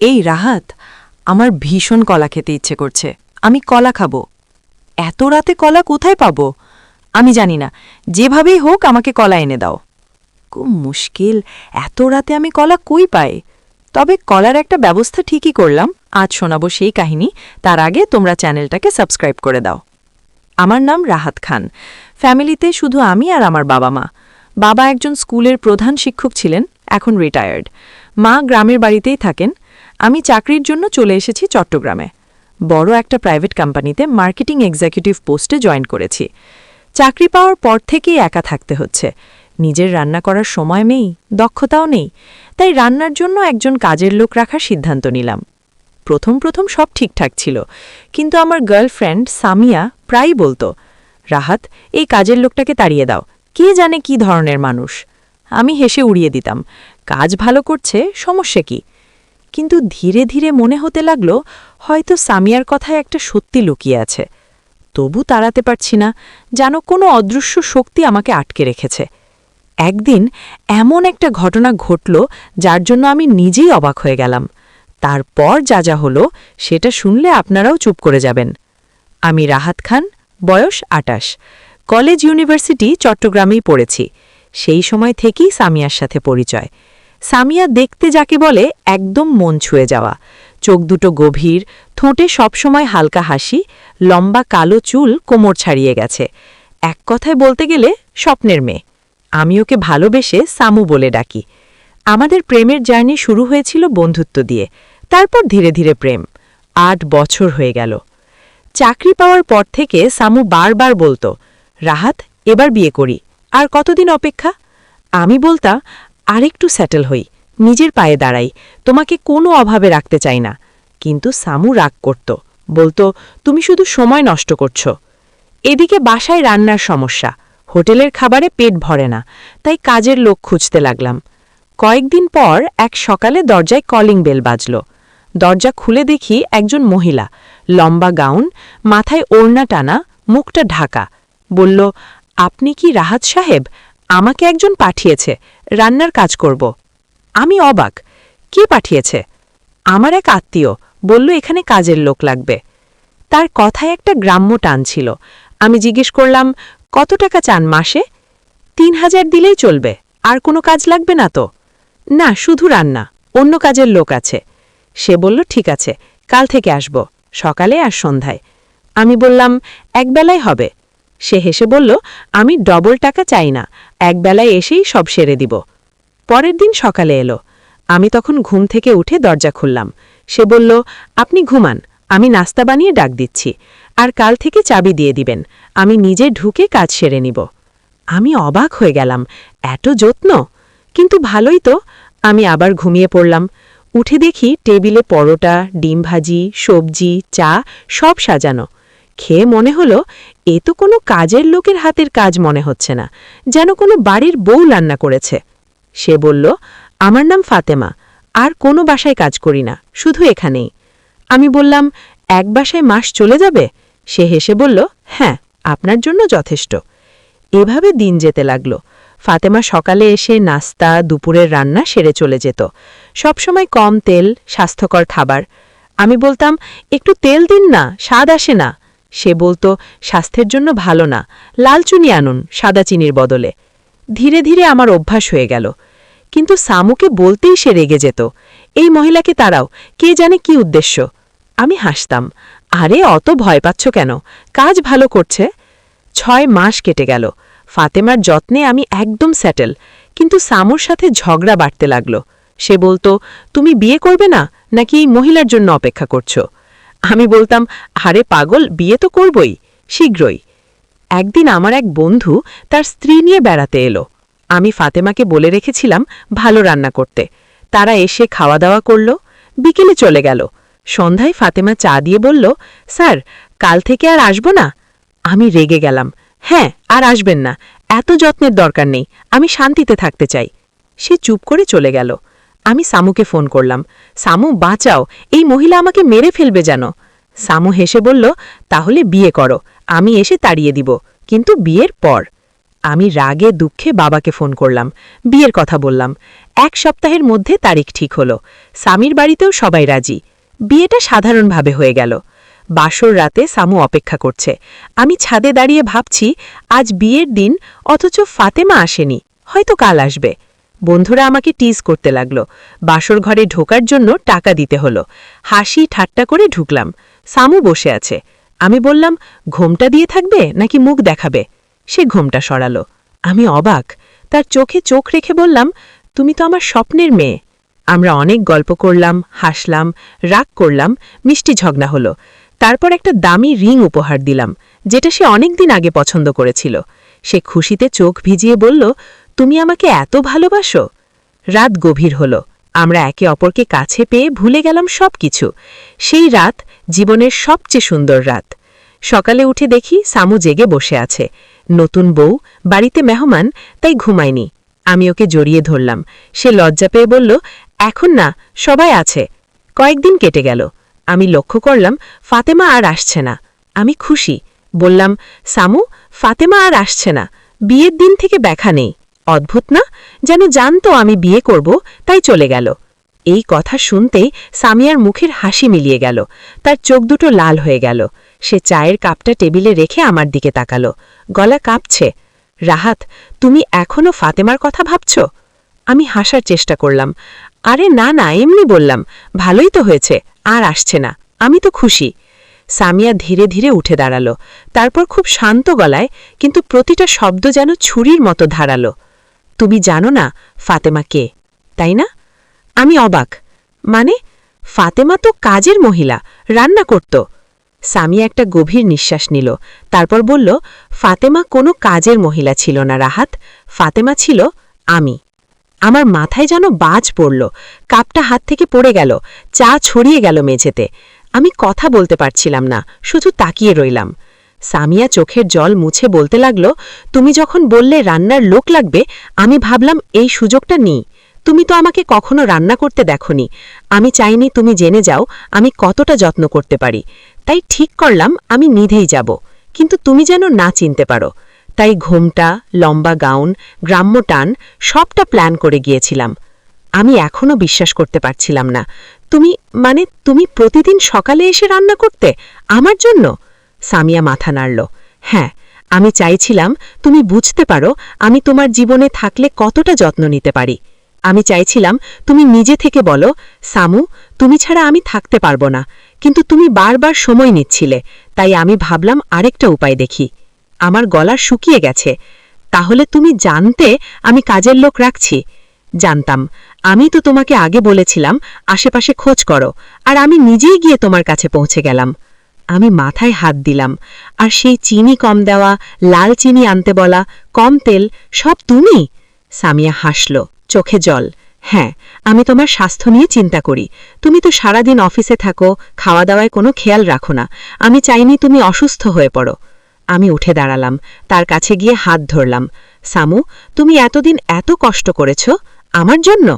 এই রাহাত, আমার ভীষণ কলা খেতে ইচ্ছে করছে। আমি কলা খাব। এত রাতে কলা কোথায় পাবো? আমি জানি না। যেভাবেই হোক, আমাকে কলা এনে দাও। খুব মুশকিল। এত রাতে আমি কলা কই পাই? তবে কলার একটা ব্যবস্থা ঠিকই করলাম। আজ শোনাবো সেই কাহিনী। তার আগে তোমরা চ্যানেলটাকে সাবস্ক্রাইব করে দাও। আমার নাম রাহাত খান। ফ্যামিলিতে শুধু আমি আর আমার বাবা মা। বাবা একজন স্কুলের প্রধান শিক্ষক ছিলেন, এখন রিটায়ার্ড। মা গ্রামের বাড়িতেই থাকেন। আমি চাকরির জন্য চলে এসেছি চট্টগ্রামে। বড় একটা প্রাইভেট কোম্পানিতে মার্কেটিং এক্সিকিউটিভ পোস্টে জয়েন করেছি। চাকরি পাওয়ার পর থেকেই একা থাকতে হচ্ছে। নিজের রান্না করার সময় নেই, দক্ষতাও নেই। তাই রান্নার জন্য একজন কাজের লোক রাখার সিদ্ধান্ত নিলাম। প্রথম প্রথম সব ঠিকঠাক ছিল। কিন্তু আমার গার্লফ্রেন্ড সামিয়া প্রায়ই বলতো, রাহাত, এই কাজের লোকটাকে তাড়িয়ে দাও। কে জানে কি ধরনের মানুষ? আমি হেসে উড়িয়ে দিতাম, কাজ ভালো করছে, সমস্যা কি? কিন্তু ধীরে ধীরে মনে হতে লাগল, হয়তো সামিয়ার কথায় একটা সত্যি লুকিয়ে আছে। তবু তাড়াতে পারছি না, যেন কোনো অদৃশ্য শক্তি আমাকে আটকে রেখেছে। একদিন এমন একটা ঘটনা ঘটল, যার জন্য আমি নিজেই অবাক হয়ে গেলাম। তারপর যা যা হলো, সেটা শুনলে আপনারাও চুপ করে যাবেন। আমি রাহাত খান, বয়স আটাশ। কলেজ ইউনিভার্সিটি চট্টগ্রামেই পড়েছি। সেই সময় থেকেই সামিয়ার সাথে পরিচয়। সামিয়া দেখতে যাকে বলে একদম মন ছুঁয়ে যাওয়া। চোখ দুটো গভীর, ঠোঁটে সবসময় হালকা হাসি, লম্বা কালো চুল কোমর ছাড়িয়ে গেছে। এক কথায় বলতে গেলে স্বপ্নের মেয়ে। আমি ওকে ভালোবেসে সামু বলে ডাকি। আমাদের প্রেমের জার্নি শুরু হয়েছিল বন্ধুত্ব দিয়ে। তারপর ধীরে ধীরে প্রেম। আট বছর হয়ে গেল। চাকরি পাওয়ার পর থেকে সামু বারবার বলতো, রাহাত, এবার বিয়ে করি। আর কতদিন অপেক্ষা? আমি বলতা আরেকটু স্যাটেল হই, নিজের পায়ে দাঁড়াই, তোমাকে কোনো অভাবে রাখতে চাই না। কিন্তু সামু রাগ করত, বলতো, তুমি শুধু সময় নষ্ট করছ। এদিকে বাসায় রান্নার সমস্যা, হোটেলের খাবারে পেট ভরে না, তাই কাজের লোক খুঁজতে লাগলাম। কয়েকদিন পর এক সকালে দরজায় কলিং বেল বাজল। দরজা খুলে দেখি একজন মহিলা, লম্বা গাউন মাথায় ওড়না টানা, মুখটা ঢাকা। বলল, আপনি কি রাহাত সাহেব? আমাকে একজন পাঠিয়েছে রান্নার কাজ করব। আমি অবাক। কে পাঠিয়েছে? আমার এক আত্মীয় বলল, এখানে কাজের লোক লাগবে। তার কথায় একটা গ্রাম্য টান ছিল। আমি জিজ্ঞেস করলাম, কত টাকা চান মাসে? তিন হাজার দিলেই চলবে, আর কোনো কাজ লাগবে না তো? না, শুধু রান্না, অন্য কাজের লোক আছে। সে বলল, ঠিক আছে, কাল থেকে আসব, সকালে আর সন্ধ্যায়। আমি বললাম, একবেলায় হবে। সে হেসে বলল, আমি ডবল টাকা চাই না একবেলায় এসেই সব সেরে দিব। পরের দিন সকালে এলো। আমি তখন ঘুম থেকে উঠে দরজা খুললাম। সে বলল, আপনি ঘুমান, আমি নাস্তা বানিয়ে ডাক দিচ্ছি, আর কাল থেকে চাবি দিয়ে দিবেন, আমি নিজে ঢুকে কাজ সেরে নিব। আমি অবাক হয়ে গেলাম, এত যত্ন? কিন্তু ভালোই তো, আমি আবার ঘুমিয়ে পড়লাম। উঠে দেখি টেবিলে পরোটা, ডিম ভাজি, সবজি, চা সব সাজানো। খেয়ে মনে হলো, এ তো কোনো কাজের লোকের হাতের কাজ মনে হচ্ছে না, যেন কোনো বাড়ির বউ রান্না করেছে। সে বলল, আমার নাম ফাতেমা, আর কোনো বাসায় কাজ করি না, শুধু এখানেই। আমি বললাম, এক বাসায় মাস চলে যাবে? সে হেসে বলল হ্যাঁ আপনার জন্য যথেষ্ট। এভাবে দিন যেতে লাগল। ফাতেমা সকালে এসে নাস্তা, দুপুরের রান্না সেরে চলে যেত। সবসময় কম তেল, স্বাস্থ্যকর খাবার। আমি বলতাম, একটু তেল দিন না, স্বাদ আসে না। সে বলতো, স্বাস্থ্যের জন্য ভালো না। লাল চুনি আনুন, সাদা চিনির বদলে। ধীরে ধীরে আমার অভ্যাস হয়ে গেল। কিন্তু সামুকে বলতেই সে রেগে যেত। এই মহিলাকে তারাও কে জানে কি উদ্দেশ্য? আমি হাসতাম। আরে, অত ভয় পাচ্ছ কেন? কাজ ভালো করছে? ছয় মাস কেটে গেল। ফাতেমার যত্নে আমি একদম স্যাটেল কিন্তু সামুর সাথে ঝগড়া বাড়তে লাগল। সে বলতো, তুমি বিয়ে করবে না? নাকি এই মহিলার জন্য অপেক্ষা করছ? আমি বলতাম, আরে পাগল, বিয়ে তো করবই, শীঘ্রই। একদিন আমার এক বন্ধু তার স্ত্রী নিয়ে বেড়াতে এলো। আমি ফাতেমাকে বলে রেখেছিলাম ভালো রান্না করতে। তারা এসে খাওয়া দাওয়া করল, বিকেলে চলে গেল। সন্ধ্যায় ফাতেমা চা দিয়ে বলল, স্যার, কাল থেকে আর আসব না? আমি রেগে গেলাম হ্যাঁ আর আসবেন না, এত যত্নের দরকার নেই, আমি শান্তিতে থাকতে চাই। সে চুপ করে চলে গেল। আমি সামুকে ফোন করলাম, সামু, বাঁচাও, এই মহিলা আমাকে মেরে ফেলবে যেন। সামু হেসে বলল, তাহলে বিয়ে করো, আমি এসে তাড়িয়ে দিব। কিন্তু বিয়ের পর আমি রাগে দুঃখে বাবাকে ফোন করলাম, বিয়ের কথা বললাম। এক সপ্তাহের মধ্যে তারিখ ঠিক হলো, স্বামীর বাড়িতেও সবাই রাজি, বিয়েটা সাধারণভাবে হয়ে গেল। বাসর রাতে সামু অপেক্ষা করছে, আমি ছাদে দাঁড়িয়ে ভাবছি, আজ বিয়ের দিন, অথচ ফাতেমা আসেনি, হয়তো কাল আসবে। বন্ধুরা আমাকে টিজ করতে লাগল। বাসর ঘরে ঢোকার জন্য টাকা দিতে হলো। হাসি ঠাট্টা করে ঢুকলাম। সামু বসে আছে। আমি বললাম, ঘোমটা দিয়ে থাকবে নাকি মুখ দেখাবে? সে ঘোমটা সরালো। আমি অবাক। তার চোখে চোখ রেখে বললাম, তুমি তো আমার স্বপ্নের মেয়ে। আমরা অনেক গল্প করলাম, হাসলাম, রাগ করলাম, মিষ্টি ঝগনা হলো। তারপর একটা দামি রিং উপহার দিলাম, যেটা সে অনেক দিন আগে পছন্দ করেছিল। সে খুশিতে চোখ ভিজিয়ে বলল তুমি আমাকে এত ভালোবাসো? রাত গভীর হল। আমরা একে অপরকে কাছে পেয়ে ভুলে গেলাম সব কিছু সেই রাত জীবনের সবচেয়ে সুন্দর রাত। সকালে উঠে দেখি সামু জেগে বসে আছে। নতুন বউ, বাড়িতে মেহমান, তাই ঘুমায়নি। আমি ওকে জড়িয়ে ধরলাম। সে লজ্জা পেয়ে বলল, এখন না, সবাই আছে। কয়েকদিন কেটে গেল। আমি লক্ষ্য করলাম, ফাতেমা আর আসছে না। আমি খুশি। বললাম, সামু, ফাতেমা আর আসছে না। বিয়ের দিন থেকে দেখা নেই। অদ্ভুত না? যেন জানতো আমি বিয়ে করব, তাই চলে গেল। এই কথা শুনতেই সামিয়ার মুখের হাসি মিলিয়ে গেল। তার চোখ দুটো লাল হয়ে গেল। সে চায়ের কাপটা টেবিলে রেখে আমার দিকে তাকালো। গলা কাঁপছে। রাহাত, তুমি এখনও ফাতেমার কথা ভাবছ? আমি হাসার চেষ্টা করলাম। আরে না না, এমনি বললাম। ভালোই তো হয়েছে, আর আসছে না। আমি তো খুশি। সামিয়া ধীরে ধীরে উঠে দাঁড়াল। তারপর খুব শান্ত গলায়, কিন্তু প্রতিটা শব্দ যেন ছুরির মতো ধারালো। তুমি জানো না ফাতেমা কে, তাই না? আমি অবাক। মানে ফাতেমা তো কাজের মহিলা, রান্না করত। সামিয়া একটা গভীর নিঃশ্বাস নিল, তারপর বলল, ফাতেমা কোনো কাজের মহিলা ছিল না, রাহাত। ফাতেমা ছিল আমি। আমার মাথায় যেন বাজ পড়ল, কাপটা হাত থেকে পড়ে গেল, চা ছড়িয়ে গেল মেঝেতে। আমি কথা বলতে পারছিলাম না, শুধু তাকিয়ে রইলাম। সামিয়া চোখের জল মুছে বলতে লাগল, তুমি যখন বললে রান্নার লোক লাগবে, আমি ভাবলাম এই সুযোগটা নিই। তুমি তো আমাকে কখনো রান্না করতে দেখনি। আমি চাইনি তুমি জেনে যাও আমি কতটা যত্ন করতে পারি। তাই ঠিক করলাম, আমি নিধেই যাব। কিন্তু তুমি যেন না চিনতে পারো। তাই ঘোমটা, লম্বা গাউন, গ্রাম্য টান, সবটা প্ল্যান করে গিয়েছিলাম। আমি এখনও বিশ্বাস করতে পারছিলাম না। তুমি মানে তুমি প্রতিদিন সকালে এসে রান্না করতে? আমার জন্য? সামিয়া মাথা নাড়ল। হ্যাঁ আমি চাইছিলাম তুমি বুঝতে পারো আমি তোমার জীবনে থাকলে কতটা যত্ন নিতে পারি। আমি চাইছিলাম তুমি নিজে থেকে বলো, সামু, তুমি ছাড়া আমি থাকতে পারব না, কিন্তু তুমি বারবার সময় নিচ্ছিলে, তাই আমি ভাবলাম আরেকটা উপায় দেখি। আমার গলা শুকিয়ে গেছে। তাহলে তুমি জানতে আমি কাজের লোক রাখছি। জানতাম। আমি তো তোমাকে আগে বলেছিলাম, আশেপাশে খোঁজ করো, আর আমি নিজেই গিয়ে তোমার কাছে পৌঁছে গেলাম। আমি মাথায় হাত দিলাম। আর সেই চিনি কম দেওয়া, লাল চিনি আনতে বলা, কম তেল, সব তুমি? সামিয়া হাসল, চোখে জল। হ্যাঁ আমি তোমার স্বাস্থ্য নিয়ে চিন্তা করি। তুমি তো সারাদিন অফিসে থাকো খাওয়া দাওয়ায় কোনো খেয়াল রাখো না। আমি চাইনি তুমি অসুস্থ হয়ে পড়ো। আমি উঠে দাঁড়ালাম, তার কাছে গিয়ে হাত ধরলাম। সামু, তুমি এতদিন এত কষ্ট করেছ, আমার জন্য?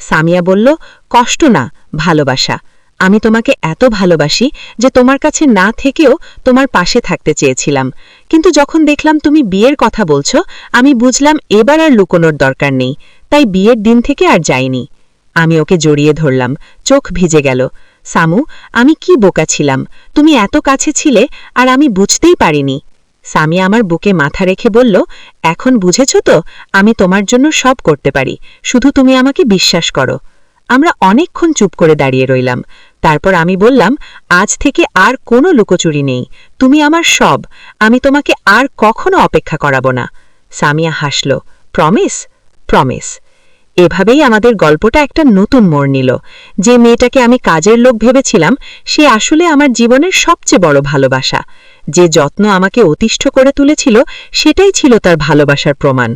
সামিয়া বলল, কষ্ট না, ভালোবাসা। আমি তোমাকে এত ভালোবাসি যে তোমার কাছে না থেকেও তোমার পাশে থাকতে চেয়েছিলাম। কিন্তু যখন দেখলাম তুমি বিয়ের কথা বলছো, আমি বুঝলাম এবার আর লুকোনোর দরকার নেই। তাই বিয়ের দিন থেকে আর যাইনি। আমি ওকে জড়িয়ে ধরলাম, চোখ ভিজে গেল। সামু, আমি কি বোকা ছিলাম? তুমি এত কাছে ছিলে আর আমি বুঝতেই পারিনি। সামিয়া আমার বুকে মাথা রেখে বলল, এখন বুঝেছ তো, আমি তোমার জন্য সব করতে পারি। শুধু তুমি আমাকে বিশ্বাস করো। আমরা অনেকক্ষণ চুপ করে দাঁড়িয়ে রইলাম। তারপর আমি বললাম, আজ থেকে আর কোনো লুকোচুরি নেই। তুমি আমার সব। আমি তোমাকে আর কখনো অপেক্ষা করাবো না। সামিয়া হাসল। প্রমিস প্রমিস এভাবেই আমাদের গল্পটা একটা নতুন মোড় নিল। যে মেয়েটাকে আমি কাজের লোক ভেবেছিলাম, সে আসলে আমার জীবনের সবচেয়ে বড় ভালোবাসা। যে যত্ন আমাকে অতিষ্ঠ করে তুলেছিল, সেটাই ছিল তার ভালোবাসার প্রমাণ।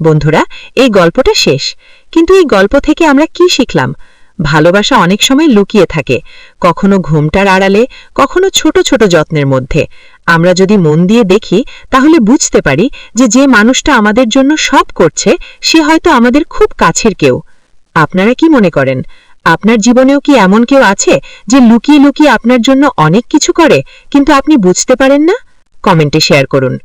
বন্ধুরা, এই গল্পটা শেষ। কিন্তু এই গল্প থেকে আমরা কি শিখলাম? ভালোবাসা অনেক সময় লুকিয়ে থাকে। কখনো ঘুমটার আড়ালে, কখনো ছোট ছোট যত্নের মধ্যে। আমরা যদি মন দিয়ে দেখি, তাহলে বুঝতে পারি যে যে মানুষটা আমাদের জন্য সব করছে, সে হয়তো আমাদের খুব কাছের কেউ। আপনারা কি মনে করেন? আপনার জীবনেও কি এমন কেউ আছে যে লুকিয়ে লুকিয়ে আপনার জন্য অনেক কিছু করে, কিন্তু আপনি বুঝতে পারেন না? কমেন্টে শেয়ার করুন।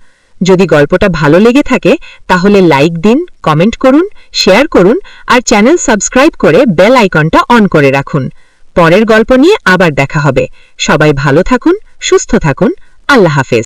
যদি গল্পটা ভালো লেগে থাকে, তাহলে লাইক দিন কমেন্ট করুন শেয়ার করুন, আর চ্যানেল সাবস্ক্রাইব করে বেল আইকনটা অন করে রাখুন। পরের গল্প নিয়ে আবার দেখা হবে। সবাই ভালো থাকুন, সুস্থ থাকুন। আল্লাহ হাফেজ।